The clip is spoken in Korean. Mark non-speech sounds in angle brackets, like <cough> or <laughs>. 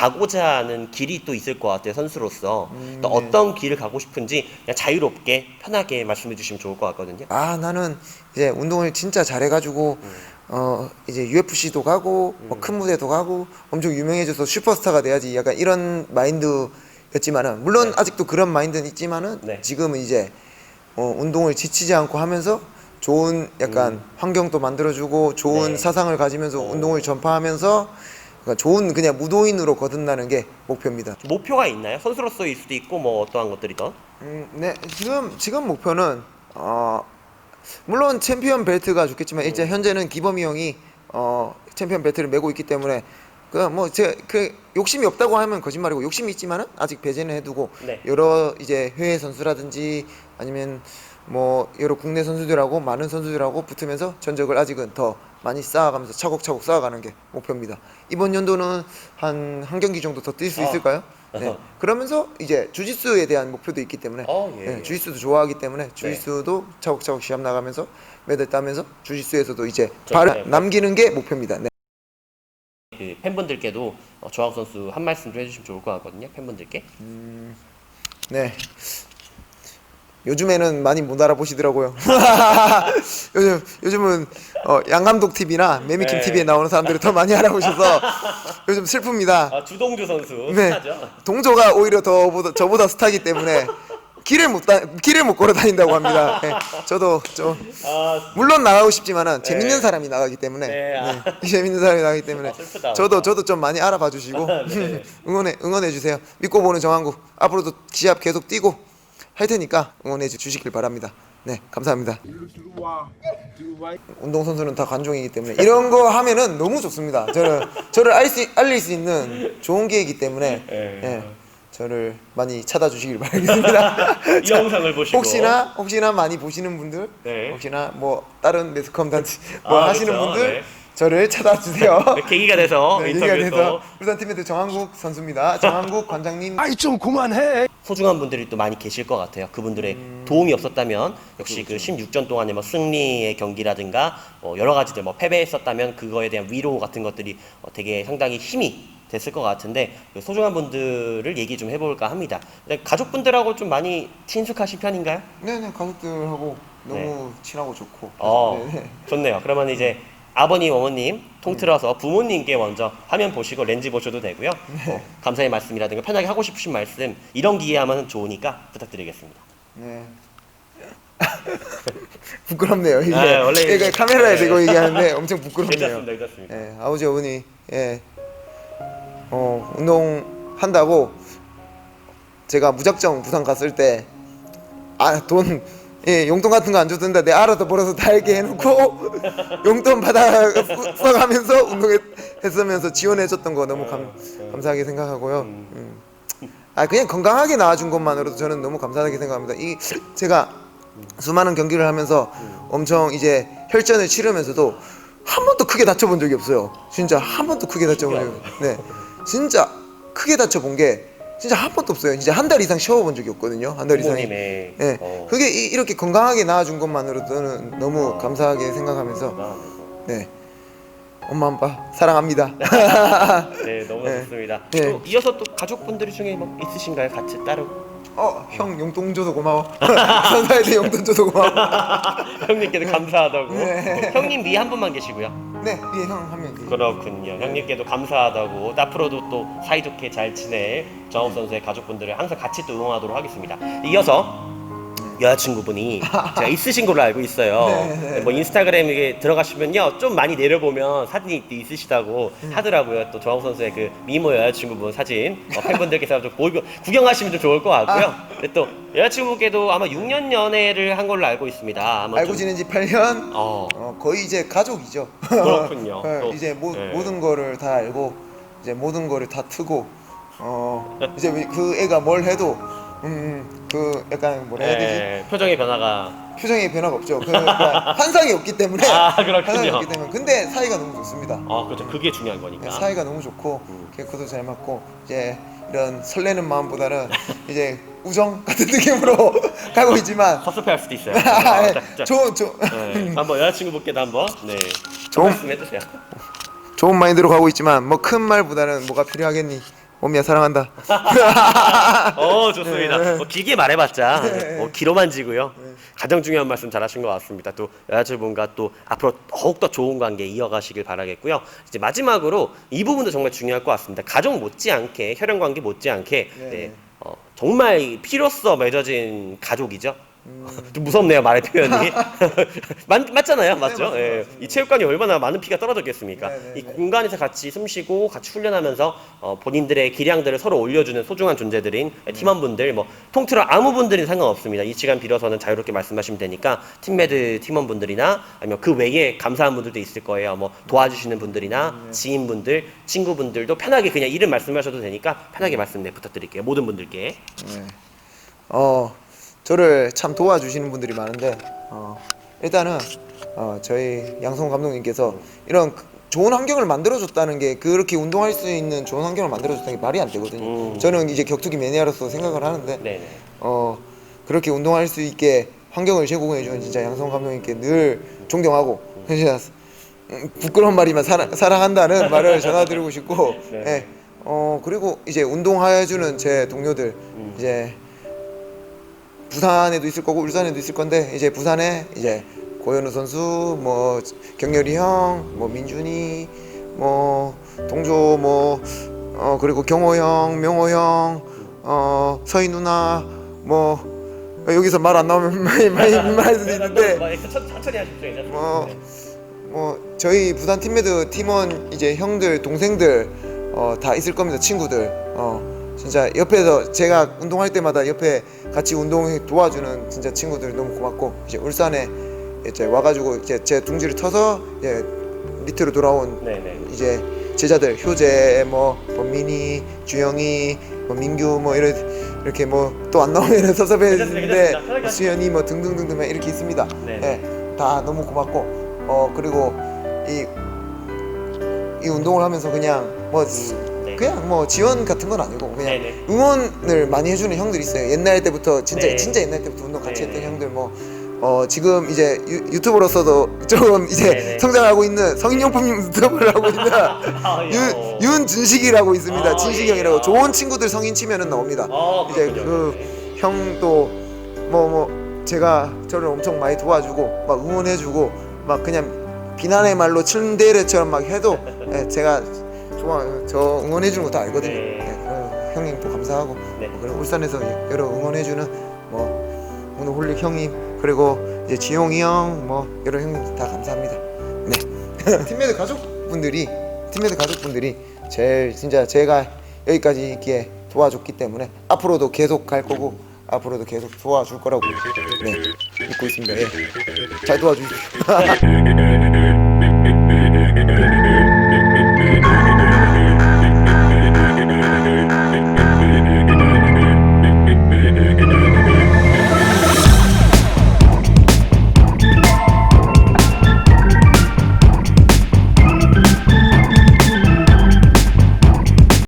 가고자 하는 길이 또 있을 것 같아요 선수로서 음, 또 네. 어떤 길을 가고 싶은지 그냥 자유롭게 편하게 말씀해 주시면 좋을 것 같거든요. 아 나는 이제 운동을 진짜 잘해가지고 어 이제 UFC도 가고 뭐큰 무대도 가고 엄청 유명해져서 슈퍼스타가 돼야지 약간 이런 마인드였지만은 물론 네. 아직도 그런 마인드는 있지만은 네. 지금은 이제 어 운동을 지치지 않고 하면서 좋은 약간 환경도 만들어주고 좋은 음. 네. 사상을 가지면서 오. 운동을 전파하면서 그러니까 좋은 그냥 무도인으로 거듭나는 게 목표입니다. 목표가 있나요? 선수로서일 수도 있고 뭐 어떠한 것들이든. 음, 네 지금 지금 목표는 어 물론 챔피언 벨트가 좋겠지만 이제 현재는 기범이 형이 어 챔피언 벨트를 메고 있기 때문에 그뭐그 욕심이 없다고 하면 거짓말이고 욕심이 있지만은 아직 배제는 해두고 네. 여러 이제 해외 선수라든지 아니면 뭐 여러 국내 선수들하고 많은 선수들하고 붙으면서 전적을 아직은 더 많이 쌓아가면서 차곡차곡 쌓아가는 게 목표입니다. 이번 연도는 한 한 경기 정도 더 뛸 수 아. 있을까요? <laughs> 네. 그러면서 이제 주짓수에 대한 목표도 있기 때문에 어, 예, 네, 예. 주짓수도 좋아하기 때문에 주짓수도 차곡차곡 시합 나가면서 메달 따면서 주짓수에서도 이제 저- 발을 네. 남기는 게 목표입니다. 네. 그 팬분들께도 어, 조항 선수 한 말씀 좀 해주시면 좋을 것 같거든요. 팬분들께. 네. 요즘에는 많이 못 알아보시더라고요. <laughs> 요즘 요즘은 어, 양감독 TV나 매미킴 네. TV에 나오는 사람들이 더 많이 알아보셔서 <laughs> 요즘 슬픕니다. 아 주동주 선수 네. 스타죠. 동조가 오히려 더보다 저보다 스타기 때문에 길을 못 다, 길을 못 걸어 다닌다고 합니다. 네. 저도 좀 아 물론 나가고 싶지만은 재밌는 네. 사람이 나가기 때문에 네, 아. 네, <laughs> 재밌는 사람이 나가기 때문에 아, 슬프다. 저도 저도 좀 많이 알아봐 주시고 네. 응원해 응원해 주세요. 믿고 보는 정한국 앞으로도 시합 계속 뛰고 할 테니까 응원해 주- 주시길 바랍니다. 네 감사합니다. 운동 선수는 다 관종이기 때문에 이런 거 하면은 너무 좋습니다. 저를 저를 알 수, 알릴 수 있는 좋은 기회이기 때문에 네. 예, 저를 많이 찾아주시길 바라겠습니다. <laughs> 이 영상을 보시고 혹시나 혹시나 많이 보시는 분들 네. 혹시나 뭐 다른 매스컴 단체 뭐 아, 하시는 그렇죠. 분들 네. 저를 찾아주세요. <laughs> 네, 계기가 돼서 네, 인터뷰도 돼서 울산 팀메드 정한국 선수입니다. 정한국 관장님 아이 좀 그만해. 소중한 분들이 또 많이 계실 것 같아요. 그분들의 음. 도움이 없었다면 역시 그 16전 동안의 뭐 승리의 경기라든가 뭐 여러 가지들 뭐 패배했었다면 그거에 대한 위로 같은 것들이 어, 되게 상당히 힘이 됐을 것 같은데 그 소중한 분들을 얘기 좀 해볼까 합니다. 근데 가족분들하고 좀 많이 친숙하신 편인가요? 네네 가족들하고 너무 친하고 좋고 어, 네, 네. 좋네요. 그러면 이제 아버님, 어머님 통틀어서 부모님께 먼저 화면 보시고 렌즈 보셔도 되고요. 네. 어, 감사의 말씀이라든가 편하게 하고 싶으신 말씀 이런 기회 하면 좋으니까 부탁드리겠습니다. 네. <laughs> 부끄럽네요 이게 아, 원래 이게 카메라에 네. 대고 얘기하는데 엄청 부끄럽네요. 괜찮습니다, 괜찮습니다. 예, 아버지 어머니 예, 어 운동 한다고 제가 무작정 부산 갔을 때 아 돈 예, 용돈 같은 거안 줘준다 내 알아서 벌어서 다 이렇게 해놓고 <laughs> 용돈 받아 써가면서 운동했으면서 지원해줬던 거 너무 감, 감사하게 생각하고요. 음. 아 그냥 건강하게 나와준 것만으로도 저는 너무 감사하게 생각합니다. 이 제가 수많은 경기를 하면서 엄청 이제 혈전을 치르면서도 한 번도 크게 다쳐본 적이 없어요. 진짜 한 번도 크게 다쳐본 적이 없어요. 네, 진짜 크게 다쳐본 게 진짜 한 번도 없어요. 진짜 한 달 이상 쉬어본 적이 없거든요. 한 달 이상이. 부모님의 네, 어, 그게 이, 이렇게 건강하게 나와준 것만으로도는 너무 감사하게 생각하면서 마음에서. 네, 엄마 아빠 사랑합니다. <laughs> 네, 너무 네. 좋습니다. 네. 또 이어서 또 가족분들 중에 뭐 있으신가요? 같이 따로 어, 형 용돈 줘서 고마워. <laughs> 선사한테 용돈 줘서 고마워. <laughs> 형님께도 감사하다고. 네. 형님 위에 한 분만 계시고요. 네, 위에 형한명 그렇군요. 형님께도 감사하다고 또 앞으로도 또 사이좋게 잘 지낼 정욱 선수의 가족분들을 항상 같이 또 응원하도록 하겠습니다. 이어서 여자친구분이 제가 있으신 걸로 알고 있어요. 네, 네. 뭐 인스타그램에 들어가시면요 좀 많이 내려보면 사진이 또 있으시다고 음. 하더라고요. 또 정욱 선수의 그 미모 여자친구분 사진 어, 팬분들께서 좀 보고 구경하시면 좀 좋을 것 같고요. 아. 근데 또 여자친구분께도 아마 6년 연애를 한 걸로 알고 있습니다. 아마 알고 좀- 지낸 지 8년. 어. 어, 거의 이제 가족이죠. 그렇군요. <laughs> 네, 또, 이제 모, 네. 모든 거를 다 알고 이제 모든 거를 다 트고 어 이제 왜그 애가 뭘 해도 음 그 약간 뭐라 해야 되지 네, 표정의 변화가 표정에 변화가 없죠. 그 그러니까 <laughs> 환상이 없기 때문에 아, 그렇군요. 환상이 없기 때문에 근데 사이가 너무 좋습니다. 아 그렇죠 그게 중요한 거니까 네, 사이가 너무 좋고 음. 개코도 잘 맞고 이제 이런 설레는 마음보다는 <laughs> 이제 우정 같은 느낌으로 <laughs> 가고 있지만 섭섭해할 수도 있어요. 아, 자, 자, 좋은 좋은 네, 한번 여자친구분께도 한번 네 좋은- 말씀해 주세요. 좋은 마인드로 가고 있지만 뭐 큰 말보다는 뭐가 필요하겠니? 옴미야 사랑한다. <laughs> 어 좋습니다. 뭐 길게 말해봤자 뭐 귀로만 지고요. 가장 중요한 말씀 잘하신 것 같습니다. 또 여자친구분과 또 앞으로 더욱 더 좋은 관계 이어가시길 바라겠고요. 이제 마지막으로 이 부분도 정말 중요할 것 같습니다. 가족 못지않게 혈연 관계 못지않게 네. 네, 어, 정말 필요성 맺어진 가족이죠. <laughs> 좀 무섭네요 말의 표현이. <laughs> 맞, 맞잖아요. 맞죠? 맞습니다, 예. 맞습니다. 이 체육관이 얼마나 많은 피가 떨어졌겠습니까? 네, 네, 이 네. 공간에서 같이 숨쉬고 같이 훈련하면서 어, 본인들의 기량들을 서로 올려주는 소중한 존재들인 팀원분들 뭐 통틀어 아무 분들이 상관없습니다. 이 시간 빌어서는 자유롭게 말씀하시면 되니까 팀메드 팀원분들이나 아니면 그 외에 감사한 분들도 있을 거예요. 뭐 도와주시는 분들이나 지인분들 친구분들도 편하게 그냥 이름 말씀하셔도 되니까 편하게 말씀 네 부탁드릴게요. 모든 분들께. 네. 어 저를 참 도와주시는 분들이 많은데 어, 일단은 어, 저희 양성 감독님께서 이런 그- 좋은 환경을 만들어줬다는 게 그렇게 운동할 수 있는 좋은 환경을 만들어줬다는 게 말이 안 되거든요. 음. 저는 이제 격투기 매니아로서 생각을 하는데 네네 어 그렇게 운동할 수 있게 환경을 제공해 주는 진짜 양성 감독님께 늘 존경하고 진짜 음, 부끄러운 말이면 사랑, 사랑한다는 <laughs> 말을 전화드리고 싶고 네. 예. 어 그리고 이제 운동해 주는 제 동료들 음. 이제 부산에도 있을 거고 울산에도 있을 건데 이제 부산에 이제 고현우 선수 뭐 경렬이 형, 뭐 민준이, 뭐 동조 뭐 어 그리고 경호 형, 명호 형, 어 서희 누나 뭐 여기서 말 안 나오면 <laughs> 많이 많이 민망할 수도 있는데 뭐, 천- 천천히 하십시오 이제 뭐, 네. 뭐 저희 부산 팀메드 팀원 이제 형들 동생들 어, 다 있을 겁니다 친구들 어 진짜 옆에서 제가 운동할 때마다 옆에 같이 운동 도와주는 진짜 친구들 너무 고맙고 이제 울산에 이제 와가지고 이제 제 둥지를 터서 이제 밑으로 돌아온 네네 이제 제자들 효재 뭐 범민이 주영이 뭐 민규 뭐 이런 이렇게 뭐 또 안 나오면 뭐 수현이 뭐 등등등등 이렇게 있습니다. 네. 예, 다 너무 고맙고 어 그리고 이 이 운동을 하면서 그냥 뭐 네. 그냥 뭐 지원 같은 건 아니고 그냥 네네. 응원을 많이 해주는 형들이 있어요. 옛날 때부터 진짜 네. 진짜 옛날 때부터 운동 같이 네네. 했던 형들 뭐. 어 지금 이제 유, 유튜버로서도 조금 이제 네네. 성장하고 있는 성인용품 유튜버를 하고 있는 <laughs> 아, 예. 어. 윤 윤준식이라고 있습니다. 아, 진식이 예. 형이라고 아. 좋은 친구들 성인 치면은 나옵니다. 아, 이제 그렇군요. 그 네. 형도 뭐 뭐 제가 저를 엄청 많이 도와주고 막 응원해주고 막 그냥 비난의 말로 츤데레처럼 막 해도 예, 제가 좋아 저 응원해 주는 거다 알거든요. 네. 예, 그 형님도 감사하고 네. 뭐 그리고 울산에서 여러 응원해 주는 뭐 오늘 홀릭 형님 그리고 이제 지용이 형 뭐 여러 형님 다 감사합니다. 네 <laughs> 팀메드 가족분들이 팀메드 가족분들이 제일 진짜 제가 여기까지 있기에 도와줬기 때문에 앞으로도 계속 갈 거고 앞으로도 계속 도와줄 거라고 네 믿고 있습니다. 예. 잘 도와주십시오. <laughs>